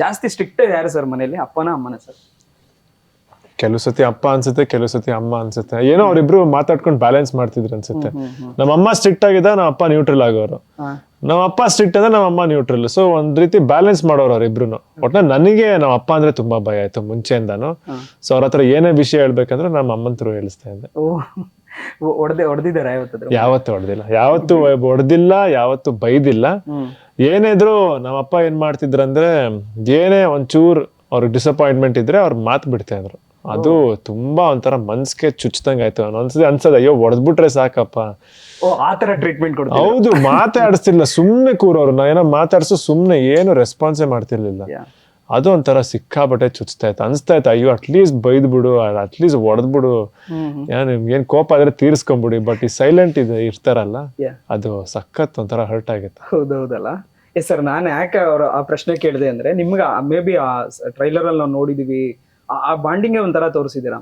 ಜಾಸ್ತಿ ಸ್ಟ್ರಿಕ್ಟ್ ಯಾರು ಸರ್ ಮನೇಲಿ ಅಪ್ಪನ ಅಮ್ಮನ ಸರ್ ಕೆಲವು ಸತಿ ಅಪ್ಪ ಅನ್ಸುತ್ತೆ ಕೆಲವು ಸತಿ ಅಮ್ಮ ಅನ್ಸುತ್ತೆ. ಏನೋ ಅವ್ರಿಬ್ರು ಮಾತಾಡ್ಕೊಂಡು ಬ್ಯಾಲೆನ್ಸ್ ಮಾಡ್ತಿದ್ರು ಅನ್ಸುತ್ತೆ. ನಮ್ಮ ಅಮ್ಮ ಸ್ಟ್ರಿಕ್ಟ್ ಆಗಿದ್ದ ನಮ್ಮ ಅಪ್ಪ ನ್ಯೂಟ್ರಲ್ ಆಗೋರು. ನಮ್ಮ ಅಪ್ಪ ಸ್ಟ್ರಿಕ್ಟ್ ಅಂದ್ರೆ ನಮ್ಮ ಅಮ್ಮ ನ್ಯೂಟ್ರಲ್ ಸೊ ಒಂದ್ ರೀತಿ ಬ್ಯಾಲೆನ್ಸ್ ಮಾಡೋರು ಅವ್ರಿಬ್ರು ಒಟ್ನ ನನಗೆ ನಮ್ಮ ಅಪ್ಪ ಅಂದ್ರೆ ತುಂಬಾ ಭಯ ಆಯ್ತು ಮುಂಚೆಯಿಂದಾನು. ಸೊ ಅವ್ರ ಹತ್ರ ಏನೇ ವಿಷಯ ಹೇಳ್ಬೇಕಂದ್ರೆ ನಮ್ಮ ಅಮ್ಮನ ಥ್ರೂ ಹೇಳಿಸ್ತಾ ಇದ್ದೆ. ಹೊಡೆದೆ ಹೊಡೆದಿದ್ದಾರೆ ಯಾವತ್ತಾದ್ರು? ಯಾವತ್ತು ಹೊಡೆದಿಲ್ಲ ಯಾವತ್ತು ಹೊಡೆದಿಲ್ಲ ಯಾವತ್ತು ಬೈದಿಲ್ಲ. ಏನಿದ್ರು ಏನೇ ಇದ್ರು ನಮ್ಮ ಅಪ್ಪ ಏನ್ ಮಾಡ್ತಿದ್ರಂದ್ರೆ ಏನೇ ಒಂಚೂರ್ ಅವ್ರಿಗೆ ಡಿಸಪಾಯಿಂಟ್ಮೆಂಟ್ ಇದ್ರೆ ಅವ್ರು ಮಾತು ಬಿಡ್ತಾ ಇದ್ರು. ಅದು ತುಂಬಾ ಒಂಥರ ಮನ್ಸ್ಗೆ ಚುಚ್ಚದಂಗ್ ಆಯ್ತು. ಒಂದ್ಸತಿ ಅನ್ಸದ ಅಯ್ಯೋ ಹೊಡೆದ್ಬಿಟ್ರೆ ಸಾಕಪ್ಪ. ಓ ಆ ತರ ಟ್ರೀಟ್ಮೆಂಟ್ ಕೊಡ್ತಾರೆ? ಹೌದು ಮಾತಾಡಿಸ್ತಿಲ್ಲ. ಸುಮ್ನೆ ಕೂರೋರು. ನಾ ಏನೋ ಮಾತಾಡ್ಸು ಸುಮ್ನೆ ಏನು ರೆಸ್ಪಾನ್ಸೇ ಮಾಡ್ತಿರ್ಲಿಲ್ಲ. ಅದು ಒಂಥರ ಸಿಕ್ಕಾಬಟ್ಟೆ ಚುಚ್ತಾ ಇತ್ತು. ಅನಿಸ್ತಾ ಇತ್ತು ಅಯ್ಯೋ ಅಟ್ಲೀಸ್ಟ್ ಬೈದ್ಬಿಡು ಅಟ್ಲೀಸ್ಟ್ ಹೊಡೆದ್ಬಿಡು ಏನ್ ಏನ್ ಕೋಪ ಆದ್ರೆ ತೀರ್ಸ್ಕೊಂಬಿಡಿ ಬಟ್ ಈ ಸೈಲೆಂಟ್ ಇದೆ ಇರ್ತಾರಲ್ಲ. ಅದು ಸಖತ್ ಒಂಥರ ಹರ್ಟ್ ಆಗಿತ್ತು. ಹೌದೌದಲ್ಲ. ಎಸ್ ಸರ್ ನಾನು ಯಾಕೆ ಅವರು ಆ ಪ್ರಶ್ನೆ ಕೇಳಿದೆ ಅಂದ್ರೆ ನಿಮ್ಗೆ ಮೇ ಬಿ ಆ ಟ್ರೈಲರ್ ಅಲ್ಲಿ ನಾವು ನೋಡಿದೀವಿ ಆ- ಬಾಂಡಿಂಗೇ ಬಾಂಡಿಂಗ್ ಒಂಥರ ತೋರಿಸಿದ್ದೀರಾ?